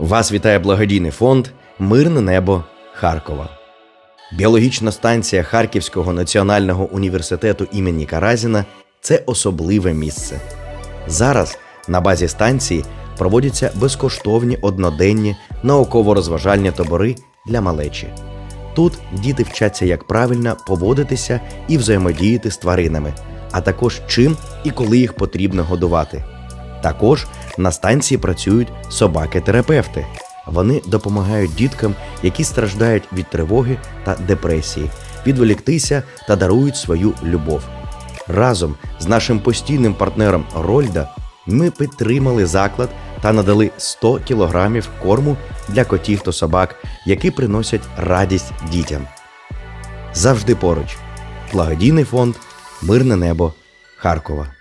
Вас вітає благодійний фонд Мирне небо Харкова. Біологічна станція Харківського національного університету імені Каразіна це особливе місце. Зараз на базі станції проводяться безкоштовні одноденні науково-розважальні табори для малечі. Тут діти вчаться, як правильно поводитися і взаємодіяти з тваринами, а також чим і коли їх потрібно годувати. Також на станції працюють собаки-терапевти. Вони допомагають діткам, які страждають від тривоги та депресії, відволіктися та дарують свою любов. Разом з нашим постійним партнером Рольда ми підтримали заклад та надали 100 кілограмів корму для котів та собак, які приносять радість дітям. Завжди поруч. Благодійний фонд Мирне небо Харкова.